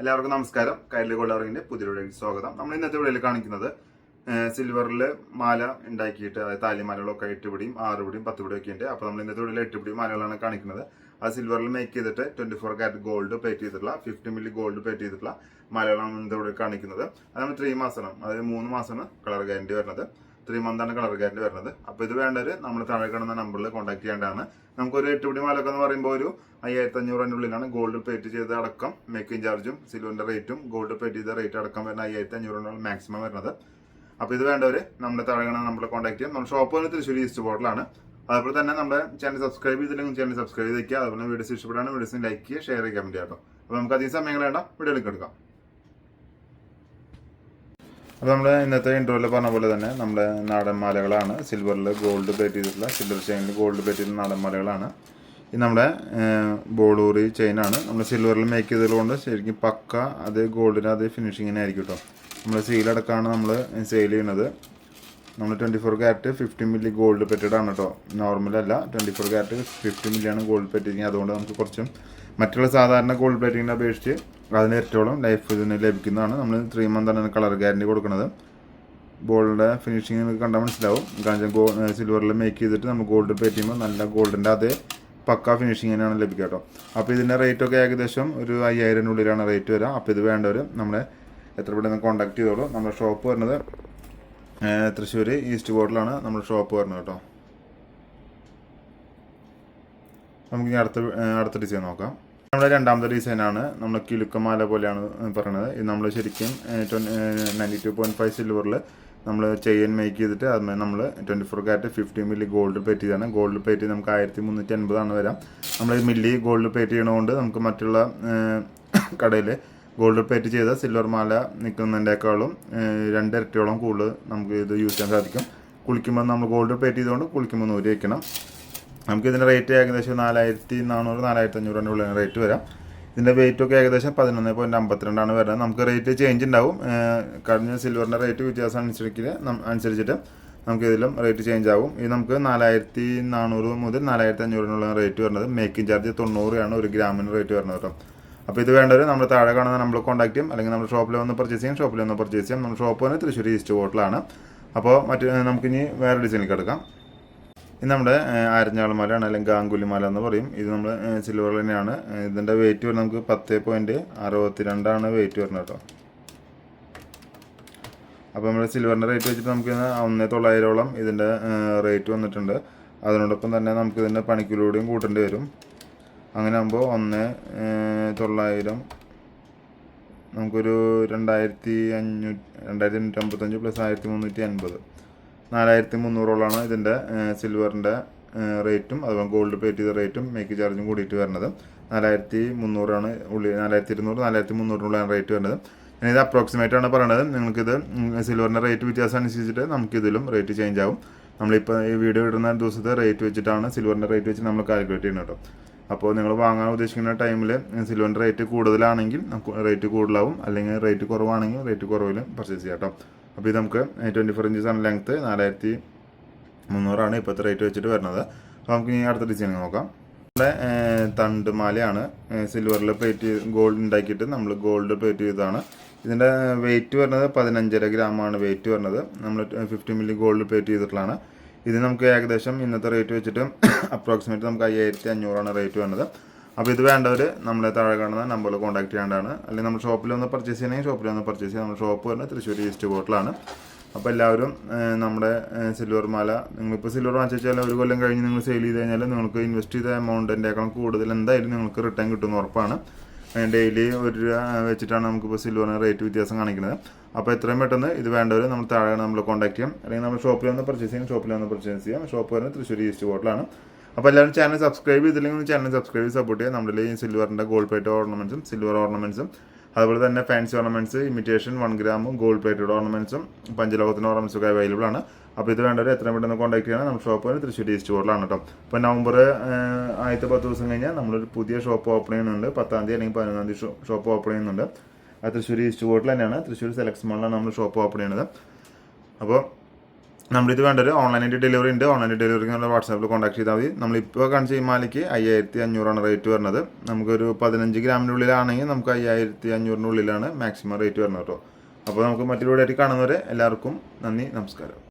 എല്ലാവർക്കും നമസ്കാരം. കൈലി പുതിയ വീഡിയോയിലേക്ക് സ്വാഗതം. നമ്മൾ ഇന്നത്തെ വീഡിയോയിൽ കാണിക്കുന്നത് സിൽവറിൽ മാല ഉണ്ടാക്കിയിട്ട് അതായത് താലിമാലകളൊക്കെ എട്ട് പിടിയും ആറ് പിടിയും പത്ത് പിടിയും ഒക്കെ ഉണ്ട്. അപ്പോൾ നമ്മൾ ഇന്നത്തെ വീഡിയോയിൽ എട്ട് പിടി മാലകളാണ് കാണിക്കുന്നത്. ആ സിൽവറിൽ മേക്ക് ചെയ്തിട്ട് twenty four carat gold plate ചെയ്തിട്ടുള്ള ഫിഫ്റ്റി മില്ലി ഗോൾഡ് പ്ലേറ്റ് ചെയ്തിട്ടുള്ള മാലകളാണ് ഇന്നത്തെ വീഡിയോയിൽ കാണിക്കുന്നത്. അത് നമ്മൾ ത്രീ മാസമാണ് അതായത് മൂന്ന് മാസമാണ് കളർ ഗ്യാരണ്ടി വരുന്നത്. ത്രീ മന്താണ് കളർ ഗ്യാരണ്ടി വരുന്നത്. അപ്പോൾ ഇത് വേണ്ടവർ നമ്മൾ താഴെ കാണുന്ന നമ്പറിൽ കോൺടാക്ട് ചെയ്യേണ്ടതാണ്. നമുക്കൊരു എട്ട് പിടി മാലൊക്കെ എന്ന് പറയുമ്പോൾ ഒരു അയ്യായിരത്തി അഞ്ഞൂറിന്റെ ഉള്ളിലാണ്. ഗോൾഡ് പേറ്റ് ചെയ്ത അടക്കം മേക്കിംഗ് ചാർജും സിൽവറിന്റെ റേറ്റും ഗോൾഡ് പേറ്റ് ചെയ്ത റേറ്റ് അടക്കം വരുന്ന അയ്യായിരത്തി അഞ്ഞൂറിനുള്ള മാക്സിമം വരുന്നത്. അപ്പോൾ ഇത് വേണ്ടവർ നമ്മുടെ താഴെ കാണുന്ന നമ്പറിൽ കോൺടാക്ട് ചെയ്യാം. നമ്മുടെ ഷോപ്പ് വന്ന് തൃശ്ശൂർ ഈസ്റ്റ് ബോർഡിലാണ് അതുപോലെ തന്നെ നമ്മുടെ ചാനൽ സബ്സ്ക്രൈബ് ചെയ്തില്ലെങ്കിൽ ചാനൽ സബ്സ്ക്രൈബ് ചെയ്ത് അതുപോലെ വീഡിയോസ് ഇഷ്ടപ്പെടുകയാണ് വീഡിയോസിന് ലൈക്ക് ചെയ്യുക ഷെയർ ചെയ്യുക കമന്റ് കേട്ടോ. അപ്പോൾ നമുക്ക് അധികം സമയങ്ങൾ വേണ്ട. വീഡിയോയിലേക്ക് എടുക്കാം. അപ്പോൾ നമ്മൾ ഇന്നത്തെ ഇൻട്രോയിൽ പറഞ്ഞ പോലെ തന്നെ നമ്മുടെ നാടൻ മാലകളാണ്. സിൽവറിൽ ഗോൾഡ് പേറ്റ് ചെയ്തിട്ടുള്ള സിൽവർ ചെയിനിൽ ഗോൾഡ് പേറ്റ് ചെയ്തിട്ടുള്ള നാടൻ മാലകളാണ്. ഇത് നമ്മുടെ ബോളൂറി ചെയിനാണ് നമ്മൾ സിൽവറിൽ മേക്ക് ചെയ്തതുകൊണ്ട് ശരിക്കും പക്ക അത് ഗോൾഡിന് അത് ഫിനിഷിങ്ങിനെ ആയിരിക്കും കേട്ടോ നമ്മൾ സീലടക്കാണ് നമ്മൾ സെയിൽ ചെയ്യുന്നത്. നമ്മൾ twenty four carat fifty milli gold plated ആണ് കേട്ടോ അല്ല ട്വന്റി ഫോർ ക്യാരറ്റ് ഫിഫ്റ്റി മില്ലിയാണ് ഗോൾഡ് പെറ്റിങ് അതുകൊണ്ട് നമുക്ക് കുറച്ചും മറ്റുള്ള സാധാരണ ഗോൾഡ് പ്ലേറ്റിങ്ങിനെ അപേക്ഷിച്ച് അതിന് ഏറ്റവും ലൈഫ് ഇതിന് ലഭിക്കുന്നതാണ്. നമ്മൾ ത്രീ മന്താണ് കളർ ഗ്യാരണ്ടി കൊടുക്കുന്നത്. ബോളിന്റെ ഫിനിഷിങ് നിങ്ങൾക്ക് കണ്ടാൽ മനസ്സിലാവും. കാരണം ഗോ സിൽവറിൽ മേക്ക് ചെയ്തിട്ട് നമ്മൾ ഗോൾഡ് പേ ചെയ്യുമ്പോൾ നല്ല ഗോൾഡിന്റെ അതേ പക്ക ഫിനിഷിങ് തന്നെയാണ് ലഭിക്കുക കേട്ടോ. അപ്പോൾ ഇതിന്റെ റേറ്റൊക്കെ ഏകദേശം ഒരു അയ്യായിരത്തിനുള്ളിലാണ് റേറ്റ് വരിക. അപ്പോൾ ഇത് വേണ്ടവർ നമ്മളെ എത്ര പെട്ടെന്ന് കോൺടാക്ട് ചെയ്തോളൂ. നമ്മുടെ ഷോപ്പ് വരുന്നത് തൃശ്ശൂർ ഈസ്റ്റ് ബോർഡിലാണ് നമ്മുടെ ഷോപ്പ് വരുന്നത് കേട്ടോ. നമുക്ക് അടുത്ത അടുത്ത ഡിസൈൻ നോക്കാം. നമ്മുടെ രണ്ടാമത്തെ ഡിസൈനാണ് നമ്മൾ കിലുക്കമാല പോലെയാണ് പറയുന്നത് ഇത് നമ്മൾ ശരിക്കും നയന്റി ടു പോയിന്റ് ഫൈവ് സിൽവറിൽ നമ്മൾ ചെയിൻ മേക്ക് ചെയ്തിട്ട് അതുമായി നമ്മൾ twenty four carat fifty milli gold plate ചെയ്താണ്. ഗോൾഡ് പേറ്റ് നമുക്ക് ആയിരത്തി മുന്നൂറ്റി അൻപതാണ് വരാം. നമ്മൾ മില്ലി ഗോൾഡ് പേറ്റ് ചെയ്യണതുകൊണ്ട് നമുക്ക് മറ്റുള്ള കടയിൽ ഗോൾഡ് പേറ്റ് ചെയ്ത സിൽവർ മാല നിൽക്കുന്നതിന്റെക്കാളും രണ്ടിരട്ടിയോളം കൂടുതൽ നമുക്ക് ഇത് യൂസ് ചെയ്യാൻ സാധിക്കും. കുളിക്കുമ്പോൾ നമ്മൾ ഗോൾഡ് പേറ്റ് ചെയ്തുകൊണ്ട് കുളിക്കുമ്പോൾ നൂരി വയ്ക്കണം നമുക്ക് ഇതിന്റെ റേറ്റ് ഏകദേശം നാലായിരത്തി നാനൂറ് നാലായിരത്തി അഞ്ഞൂറിന്റെ ഉള്ളിൽ റേറ്റ് വരാം. ഇതിന്റെ വെയിറ്റ് ഒക്കെ ഏകദേശം പതിനൊന്ന് പോയിന്റ് അമ്പത്തിരണ്ടാണ് വരുന്നത്. നമുക്ക് റേറ്റ് ചേഞ്ച് ഉണ്ടാവും. കഴിഞ്ഞ സിൽവറിന്റെ റേറ്റ് വ്യത്യാസം അനുസരിച്ച് അനുസരിച്ചിട്ട് നമുക്ക് ഇതിലും റേറ്റ് ചേഞ്ച് ആവും. ഇത് നമുക്ക് നാലായിരത്തി നാനൂറ് മുതൽ നാലായിരത്തി അഞ്ഞൂറിനുള്ള റേറ്റ് വരുന്നത്. മേക്കിംഗ് ചാർജ് തൊണ്ണൂറാണ് ഒരു ഗ്രാമിന് റേറ്റ് വരുന്നത് കേട്ടോ. അപ്പോൾ ഇത് വേണ്ടവർ നമ്മൾ താഴെ കാണുന്ന നമ്മൾ കോൺടാക്ട് ചെയ്യും. അല്ലെങ്കിൽ നമ്മൾ ഷോപ്പിൽ വന്ന് പർച്ചേസ് ചെയ്യാം. ഷോപ്പിൽ വന്ന് പർച്ചേസ് ചെയ്യാം. നമ്മൾ ഷോപ്പ് തന്നെ തൃശ്ശൂർ ഈസ്റ്റ് ഹോട്ടലാണ് അപ്പോൾ മറ്റ് നമുക്കിനി വേറെ ഡിസൈനിലേക്ക് എടുക്കാം ഇത് നമ്മുടെ ആരഞ്ഞാളുമാലയാണ് അല്ലെങ്കിൽ ഗാംഗുലിമാല എന്ന് പറയും. ഇത് നമ്മൾ സിൽവർ തന്നെയാണ്. ഇതിന്റെ വെയിറ്റ് വരുന്നത് നമുക്ക് പത്ത് പോയിന്റ് അറുപത്തി രണ്ടാണ് വെയിറ്റ് വരുന്നത് കേട്ടോ. അപ്പോൾ നമ്മുടെ സിൽവറിന്റെ റേറ്റ് വെച്ചിട്ട് നമുക്ക് ഒന്ന് തൊള്ളായിരോളം ഇതിന്റെ റേറ്റ് വന്നിട്ടുണ്ട്. അതിനോടൊപ്പം തന്നെ നമുക്ക് ഇതിന്റെ പണിക്കൂലിയോടെയും കൂട്ടേണ്ടി വരും. അങ്ങനെ ആകുമ്പോൾ ഒന്ന് തൊള്ളായിരം നമുക്കൊരു രണ്ടായിരത്തി അഞ്ഞൂറ്റി രണ്ടായിരത്തി അഞ്ഞൂറ്റി അമ്പത്തഞ്ച് പ്ലസ് ആയിരത്തി മുന്നൂറ്റി അൻപത്. നാലായിരത്തി മുന്നൂറോളാണ് ഇതിന്റെ സിൽവറിന്റെ റേറ്റും അതുപോലെ ഗോൾഡ് പ്ലേറ്റ് ചെയ്ത റേറ്റും മേക്ക് ചാർജും കൂടിയിട്ട് വരുന്നത്. നാലായിരത്തി മുന്നൂറാണ് ഉള്ളി നാലായിരത്തി ഇരുന്നൂറ് നാലായിരത്തി മുന്നൂറിനുള്ളിലാണ് റേറ്റ് വരുന്നത് ഇത് അപ്രോക്സിമേറ്റ് ആണ് പറയുന്നത് നിങ്ങൾക്കിത് സിൽവറിന്റെ റേറ്റ് വ്യത്യാസം അനുസരിച്ചിട്ട് നമുക്കിതിലും റേറ്റ് ചേഞ്ച് ആവും. നമ്മളിപ്പോൾ ഈ വീഡിയോ ഇടുന്ന ദിവസത്തെ റേറ്റ് വെച്ചിട്ടാണ് സിൽവറിന്റെ റേറ്റ് വെച്ച് നമ്മൾ കാൽക്കുലേറ്റ് ചെയ്യുന്നത് കേട്ടോ. അപ്പോൾ നിങ്ങൾ വാങ്ങാൻ ഉദ്ദേശിക്കുന്ന ടൈമിൽ സിൽവറിന്റെ റേറ്റ് കൂടുതലാണെങ്കിൽ റേറ്റ് കൂടുതലാവും. അല്ലെങ്കിൽ റേറ്റ് കുറവാണെങ്കിൽ റേറ്റ് കുറവിലും പർച്ചേസ് ചെയ്യാം കേട്ടോ. അപ്പോൾ ഇത് നമുക്ക് ട്വന്റി ഫോർ ഇഞ്ചസ് ആണ് ലെങ്ത്ത് നാലായിരത്തി മുന്നൂറാണ് ഇപ്പോഴത്തെ റേറ്റ് വെച്ചിട്ട് വരുന്നത്. അപ്പോൾ നമുക്ക് ഇനി അടുത്ത ഡിസൈൻ നോക്കാം. നമ്മുടെ തണ്ട് മാലയാണ്. സിൽവറിൽ പ്ലേറ്റ് ഗോൾഡ് ഉണ്ടാക്കിയിട്ട് നമ്മൾ ഗോൾഡ് പ്ലേറ്റ് ചെയ്തതാണ്. ഇതിന്റെ വെയിറ്റ് വരുന്നത് പതിനഞ്ചര ഗ്രാമാണ് വെയിറ്റ് വരുന്നത്. നമ്മൾ ഫിഫ്റ്റി മില്ലി ഗോൾഡ് പ്ലേറ്റ് ചെയ്തിട്ടുള്ളതാണ്. ഇത് നമുക്ക് ഏകദേശം ഇന്നത്തെ റേറ്റ് വെച്ചിട്ട് അപ്രോക്സിമേറ്റ് നമുക്ക് അയ്യായിരത്തി അഞ്ഞൂറാണ് റേറ്റ് വരുന്നത്. അപ്പോൾ ഇത് വേണ്ടവർ നമ്മളെ താഴെ കാണുന്ന നമ്പറിൽ കോൺടാക്ട് ചെയ്യേണ്ടതാണ് അല്ലെങ്കിൽ നമ്മൾ ഷോപ്പിൽ വന്ന് പർച്ചേസ് ചെയ്യണമെങ്കിൽ ഷോപ്പിൽ വന്ന് പർച്ചേസ് ചെയ്യാം. നമ്മുടെ ഷോപ്പ് വരുന്നത് തൃശ്ശൂർ ഈസ്റ്റ് ബോട്ടിലാണ് അപ്പോൾ എല്ലാവരും നമ്മുടെ സിൽവർ മാല നിങ്ങളിപ്പോൾ സിൽവർ വാങ്ങിച്ചു വെച്ചാൽ ഒരു കൊല്ലം കഴിഞ്ഞ് നിങ്ങൾ സെയിൽ ചെയ്ത് കഴിഞ്ഞാൽ നിങ്ങൾക്ക് ഇൻവെസ്റ്റ് ചെയ്ത എമൗണ്ടിന്റെക്കാളും കൂടുതൽ എന്തായാലും നിങ്ങൾക്ക് റിട്ടേൺ കിട്ടുമെന്ന് ഉറപ്പാണ്. ഡെയിലി ഒരു വെച്ചിട്ടാണ് നമുക്കിപ്പോൾ സിൽവറിന് റേറ്റ് വ്യത്യാസം കാണിക്കുന്നത്. അപ്പോൾ എത്രയും പെട്ടെന്ന് ഇത് വേണ്ടവർ നമ്മൾ താഴെ നമ്മൾ കോൺടാക്ട് ചെയ്യാം. അല്ലെങ്കിൽ നമ്മൾ ഷോപ്പിൽ വന്ന് പർച്ചേസ് ചെയ്യാം ഷോപ്പിൽ വന്ന് പർച്ചേസ് ചെയ്യാം. ഷോപ്പ് വരുന്നത് തൃശ്ശൂർ ഈസ്റ്റ് ബോട്ടിലാണ് അപ്പോൾ എല്ലാവരും ചാനൽ സബ്സ്ക്രൈബ് ചെയ്തില്ലെങ്കിൽ ചാനൽ സബ്സ്ക്രൈബ് ചെയ്ത് സപ്പോർട്ട് ചെയ്യാം നമ്മുടെ ഈ സിൽവറിന്റെ ഗോൾഡ് പ്ലേറ്റ് ഓർണമെന്റ്സും സിൽവർ ഓർണമെന്റ്സും അതുപോലെ തന്നെ ഫാൻസി ഓർണമെന്റ്സ് ഇമിറ്റേഷൻ വൺ ഗ്രാമും ഗോൾഡ് പ്ലേറ്റഡ് ഓർണമെന്റ്സും പഞ്ചലോകത്തിന്റെ ഓർണമെന്റ്സും ഒക്കെ അവൈലബിൾ ആണ്. അപ്പോൾ ഇത് വേണ്ടവർ എത്രയും പെട്ടെന്ന് കോൺടാക്ട് ചെയ്യണം. നമ്മുടെ ഷോപ്പ് തൃശ്ശൂർ ഈസ്റ്റ് ബോർഡിലാണ് കേട്ടോ. അപ്പോൾ നവംബർ ആദ്യത്തെ പത്ത് ദിവസം കഴിഞ്ഞാൽ നമ്മളൊരു പുതിയ ഷോപ്പ് ഓപ്പൺ ചെയ്യുന്നുണ്ട്. പത്താം തീയതി അല്ലെങ്കിൽ പതിനൊന്നാം തീയതി ഷോപ്പ് ഓപ്പൺ ചെയ്യുന്നുണ്ട്. അത് തൃശ്ശൂർ ഈസ്റ്റ് ബോർഡിൽ തന്നെയാണ്. തൃശ്ശൂർ സെലക്സ് മോളിലാണ് നമ്മൾ ഷോപ്പ് ഓപ്പൺ ചെയ്യുന്നത്. അപ്പോൾ നമ്മളിത് വേണ്ടത് ഓൺലൈനായിട്ട് ഡെലിവറി ഉണ്ട്. ഓൺലൈൻ ഡെലിവറിക്ക് നമ്മുടെ വാട്സാപ്പിൽ കോൺടാക്ട് ചെയ്താൽ മതി. നമ്മളിപ്പോൾ കാണിച്ച ഈ മാലയ്ക്ക് അയ്യായിരത്തി അഞ്ഞൂറാണ് റേറ്റ് വരുന്നത്. നമുക്കൊരു പതിനഞ്ച് ഉള്ളിലാണെങ്കിൽ നമുക്ക് അയ്യായിരത്തി ഉള്ളിലാണ് മാക്സിമം റേറ്റ് വരുന്നത് കേട്ടോ അപ്പോൾ നമുക്ക് മറ്റൊരു വീഡിയോ ആയിട്ട് കാണുന്നവരെ എല്ലാവർക്കും നന്ദി നമസ്കാരം.